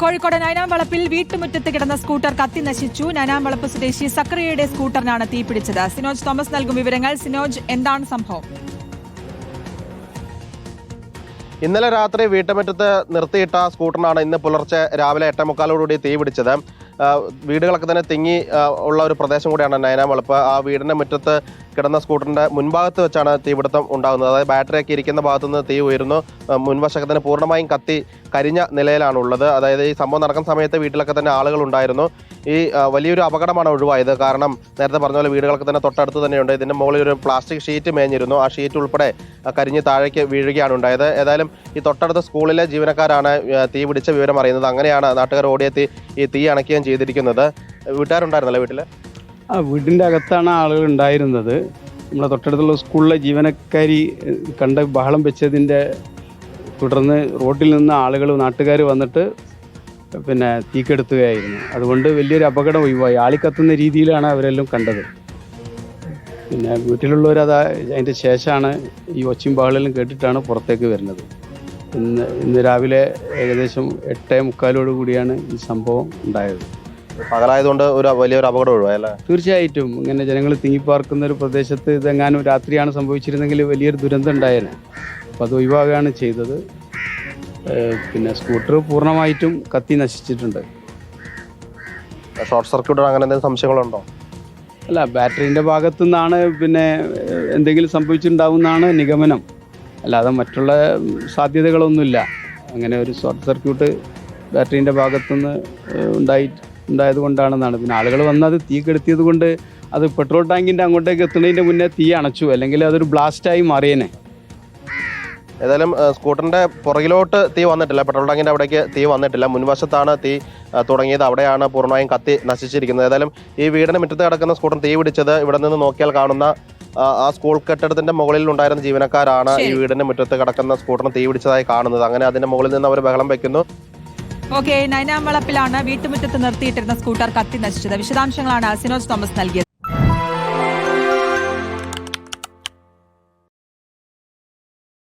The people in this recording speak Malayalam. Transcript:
കോഴിക്കോട് നൈനാംവളപ്പിൽ വീട്ടുമുറ്റത്ത് കിടന്ന സ്കൂട്ടർ കത്തി നശിച്ചു. നൈനാംവളപ്പ് സ്വദേശി സക്രിയയുടെ സ്കൂട്ടറിനാണ് തീപിടിച്ചത്. സിനോജ് തോമസ് നൽകും വിവരങ്ങൾ. സിനോജ് എന്താണ് സംഭവം? ഇന്നലെ രാത്രി വീട്ടുമുറ്റത്ത് നിർത്തിയിട്ട സ്കൂട്ടറിനാണ് ഇന്ന് പുലർച്ചെ രാവിലെ എട്ടേ മുക്കാലോടുകൂടി തീ പിടിച്ചത് ആ, വീടുകളൊക്കെ തന്നെ തിങ്ങി ഉള്ള ഒരു പ്രദേശം കൂടിയാണ് നയനാം വളപ്പ് ആ വീടിന്റെ മുറ്റത്ത് കിടന്ന സ്കൂട്ടറിന്റെ മുൻഭാഗത്ത് വെച്ചാണ് തീപിടുത്തം ഉണ്ടാകുന്നത്. അതായത് ബാറ്ററിയൊക്കെ ഇരിക്കുന്ന ഭാഗത്തു നിന്ന് തീ ഉയരുന്നു. മുൻവശമൊക്കെ തന്നെ പൂർണമായും കത്തി കരിഞ്ഞ നിലയിലാണ് ഉള്ളത് അതായത് ഈ സംഭവം നടക്കുന്ന സമയത്ത് വീട്ടിലൊക്കെ തന്നെ ആളുകൾ ഉണ്ടായിരുന്നു. ഈ വലിയൊരു അപകടമാണ് ഒഴിവായത്. കാരണം നേരത്തെ പറഞ്ഞ പോലെ വീടുകളൊക്കെ തന്നെ തൊട്ടടുത്ത് തന്നെയുണ്ട്. ഇതിന്റെ മുകളിൽ ഒരു പ്ലാസ്റ്റിക് ഷീറ്റ് മേഞ്ഞിരുന്നു. ആ ഷീറ്റ് ഉൾപ്പെടെ കരിഞ്ഞ് താഴേക്ക് വീഴുകയാണ് ഉണ്ടായത്. ഏതായാലും ഈ തൊട്ടടുത്ത സ്കൂളിലെ ജീവനക്കാരാണ് തീ പിടിച്ച വിവരം അറിയുന്നത്. അങ്ങനെയാണ് നാട്ടുകാർ ഓടിയെത്തി ഈ തീ അണയ്ക്കുകയും ചെയ്തിരിക്കുന്നത്. വീട്ടുകാരുണ്ടായിരുന്നല്ലേ വീട്ടിൽ ആ വീടിന്റെ അകത്താണ് ആളുകൾ ഉണ്ടായിരുന്നത്. നമ്മളെ തൊട്ടടുത്തുള്ള സ്കൂളിലെ ജീവനക്കാരി കണ്ട ബഹളം വെച്ചതിന്റെ തുടർന്ന് റോഡിൽ നിന്ന് ആളുകൾ നാട്ടുകാർ വന്നിട്ട് പിന്നെ തീക്കെടുത്തുകയായിരുന്നു. അതുകൊണ്ട് വലിയൊരു അപകടം ഒഴിവായി. ആളിക്കത്തുന്ന രീതിയിലാണ് അവരെല്ലാം കണ്ടത്. പിന്നെ വീട്ടിലുള്ളവർ അത് അതിന്റെ ശേഷമാണ് ഈ ഒച്ചയും ബഹളെല്ലാം കേട്ടിട്ടാണ് പുറത്തേക്ക് വരുന്നത്. ഇന്ന് ഇന്ന് രാവിലെ ഏകദേശം എട്ടേ മുക്കാലോട് കൂടിയാണ് ഈ സംഭവം ഉണ്ടായത്. പകലായതുകൊണ്ട് ഒരു വലിയൊരു അപകടം ഒഴിവായല്ലേ തീർച്ചയായിട്ടും. ഇങ്ങനെ ജനങ്ങൾ തിങ്ങിപ്പാർക്കുന്ന ഒരു പ്രദേശത്ത് ഇതെങ്ങാനും രാത്രിയാണ് സംഭവിച്ചിരുന്നെങ്കിൽ വലിയൊരു ദുരന്തം ഉണ്ടായേനെ. അപ്പോൾ അത് ഒഴിവാകുകയാണ് ചെയ്തത്. പിന്നെ സ്കൂട്ടർ പൂർണമായിട്ടും കത്തി നശിച്ചിട്ടുണ്ട്. ഷോർട്ട് സർക്യൂട്ട് അങ്ങനെ എന്തെങ്കിലും സംശയങ്ങളുണ്ടോ? അല്ല ബാറ്ററിന്റെ ഭാഗത്തു നിന്നാണ് പിന്നെ എന്തെങ്കിലും എന്തെങ്കിലും സംഭവിച്ചിട്ടുണ്ടാവുമെന്നാണ് നിഗമനം. അല്ലാതെ മറ്റുള്ള സാധ്യതകളൊന്നുമില്ല. അങ്ങനെ ഒരു ഷോർട്ട് സർക്യൂട്ട് ബാറ്ററീന്റെ ഭാഗത്തുനിന്ന് ഉണ്ടായി ഉണ്ടായത് കൊണ്ടാണെന്നാണ് പിന്നെ ആളുകൾ വന്നത് തീ കെടുത്തിയത് കൊണ്ട് അത് പെട്രോൾ ടാങ്കിന്റെ അങ്ങോട്ടേക്ക് എത്തുന്നതിന്റെ മുന്നേ തീ അണച്ചു. അല്ലെങ്കിൽ അതൊരു ബ്ലാസ്റ്റായി മാറിയേനെ. ഏതായാലും സ്കൂട്ടറിന്റെ പുറകിലോട്ട് തീ വന്നിട്ടില്ല. പെട്രോൾ ടാങ്കിന്റെ അവിടേക്ക് തീ വന്നിട്ടില്ല. മുൻവശത്താണ് തീ തുടങ്ങിയത്. അവിടെയാണ് പൂർണമായും കത്തി നശിച്ചിരിക്കുന്നത്. ഏതായാലും ഈ വീടിന് മുറ്റത്ത് കിടക്കുന്ന സ്കൂട്ടർ തീ പിടിച്ചത് ഇവിടെ നിന്ന് നോക്കിയാൽ കാണുന്ന ആ, സ്കൂൾ കെട്ടിടത്തിന്റെ മുകളിൽ ഉണ്ടായിരുന്ന ജീവനക്കാരാണ് ഈ വീടിന്റെ മുറ്റത്ത് കിടക്കുന്ന സ്കൂട്ടറിന് തീ പിടിച്ചതായി കാണുന്നത്. അങ്ങനെ അതിന്റെ മുകളിൽ നിന്ന് അവർ ബഹളം വെക്കുന്നു. ഓക്കെ നൈനാംവളപ്പിലാണ് വീട്ടുമുറ്റത്ത് നിർത്തിയിട്ടിരുന്ന സ്കൂട്ടർ കത്തി നശിച്ചത്. വിശദാംശങ്ങളാണ് സിനോജ് തോമസ് നൽകിയത്.